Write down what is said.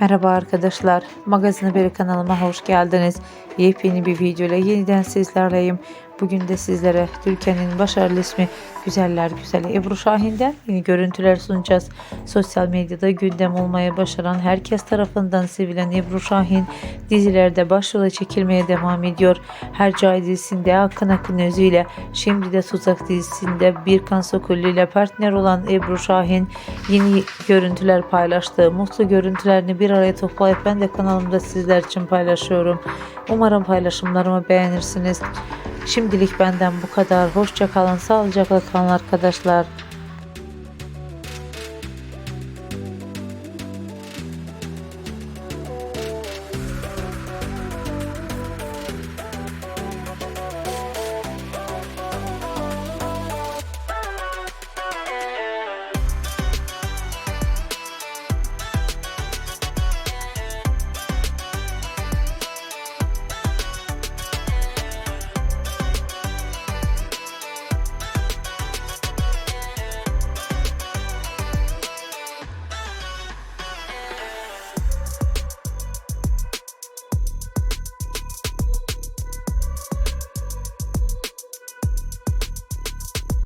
Merhaba arkadaşlar, Magazin Haberi kanalıma hoş geldiniz. Yepyeni bir video ile yeniden sizlerleyim. Bugün de sizlere Türkiye'nin başarılı ismi Güzeller Güzeli Ebru Şahin'den yeni görüntüler sunacağız. Sosyal medyada gündem olmaya başaran herkes tarafından sevilen Ebru Şahin dizilerde başrola çekilmeye devam ediyor. Hercai dizisinde Akın Akın özüyle şimdi de Tuzak dizisinde Birkan Sokullu ile partner olan Ebru Şahin yeni görüntüler paylaştı. Mutlu görüntülerini bir araya toplayıp ben de kanalımda sizler için paylaşıyorum. Umarım paylaşımlarımı beğenirsiniz. Şimdilik benden bu kadar. Hoşça kalın, sağlıcakla kalın arkadaşlar.